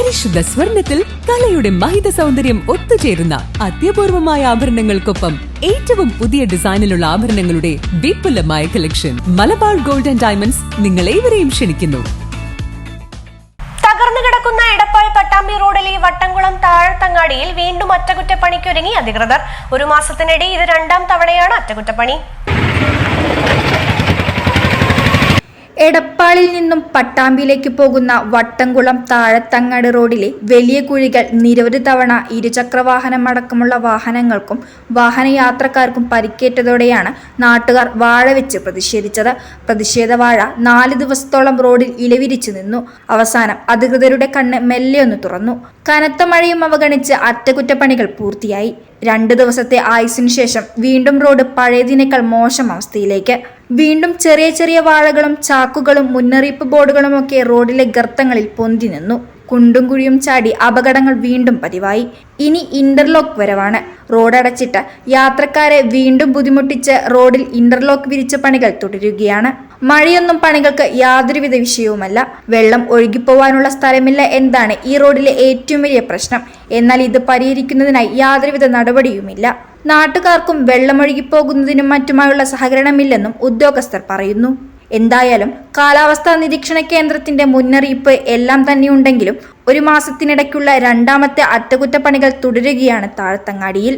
പരിശുദ്ധ സ്വർണത്തിൽ കലയുടെ മഹിത സൗന്ദര്യം ഒത്തുചേരുന്ന അത്യപൂർവമായ ആഭരണങ്ങൾക്കൊപ്പം ഏറ്റവും പുതിയ ഡിസൈനിലുള്ള ആഭരണങ്ങളുടെ വിപുലമായ collection. Malabar Gold and Diamonds നിങ്ങൾ ഏവരെയും ക്ഷണിക്കുന്നു. തകർന്നു കിടക്കുന്ന എടപ്പാൾ പട്ടാമ്പി റോഡിലെ വട്ടംകുളം താഴത്തങ്ങാടിയിൽ വീണ്ടും അറ്റകുറ്റപ്പണിക്കൊരുങ്ങി അധികൃതർ. ഒരു മാസത്തിനിടെ ഇത് രണ്ടാം തവണയാണ് അറ്റകുറ്റപ്പണി. എടപ്പാളിൽ നിന്നും പട്ടാമ്പിയിലേക്ക് പോകുന്ന വട്ടംകുളം താഴത്തങ്ങാട് റോഡിലെ വലിയ കുഴികൾ നിരവധി തവണ ഇരുചക്രവാഹനം അടക്കമുള്ള വാഹനങ്ങൾക്കും വാഹനയാത്രക്കാർക്കും പരിക്കേറ്റതോടെയാണ് നാട്ടുകാർ വാഴ വെച്ച് പ്രതിഷേധിച്ചത്. പ്രതിഷേധ വാഴ നാല് ദിവസത്തോളം റോഡിൽ ഇലവിരിച്ചു നിന്നു. അവസാനം അധികൃതരുടെ കണ്ണ് മെല്ലെ ഒന്ന് തുറന്നു. കനത്ത മഴയും അവഗണിച്ച് അറ്റകുറ്റപ്പണികൾ പൂർത്തിയായി. രണ്ട് ദിവസത്തെ ആയുസിനു ശേഷം വീണ്ടും റോഡ് പഴയതിനേക്കാൾ മോശം അവസ്ഥയിലേക്ക്. വീണ്ടും ചെറിയ ചെറിയ വാഴകളും ചാക്കുകളും മുന്നറിയിപ്പ് ബോർഡുകളുമൊക്കെ റോഡിലെ ഗർത്തങ്ങളിൽ പൊന്തി നിന്നു കുണ്ടും കുഴിയും ചാടി അപകടങ്ങൾ വീണ്ടും പതിവായി. ഇനി ഇന്റർലോക്ക് വരവാണ്. റോഡ് അടച്ചിട്ട് യാത്രക്കാരെ വീണ്ടും ബുദ്ധിമുട്ടിച്ച് റോഡിൽ ഇന്റർലോക്ക് വിരിച്ച പണികൾ തുടരുകയാണ്. മഴയൊന്നും പണികൾക്ക് യാതൊരുവിധ വിഷയവുമല്ല. വെള്ളം ഒഴുകിപ്പോവാനുള്ള സ്ഥലമില്ല എന്നതാണ് ഈ റോഡിലെ ഏറ്റവും വലിയ പ്രശ്നം. എന്നാൽ ഇത് പരിഹരിക്കുന്നതിനായി യാതൊരുവിധ നടപടിയുമില്ല. നാട്ടുകാർക്കും വെള്ളമൊഴുകിപ്പോകുന്നതിനും മറ്റുമായുള്ള സഹകരണമില്ലെന്നും ഉദ്യോഗസ്ഥർ പറയുന്നു. എന്തായാലും കാലാവസ്ഥാ നിരീക്ഷണ കേന്ദ്രത്തിന്റെ മുന്നറിയിപ്പ് എല്ലാം തന്നെയുണ്ടെങ്കിലും ഒരു മാസത്തിനിടയ്ക്കുള്ള രണ്ടാമത്തെ അറ്റകുറ്റപ്പണികൾ തുടരുകയാണ് താഴത്തങ്ങാടിയിൽ.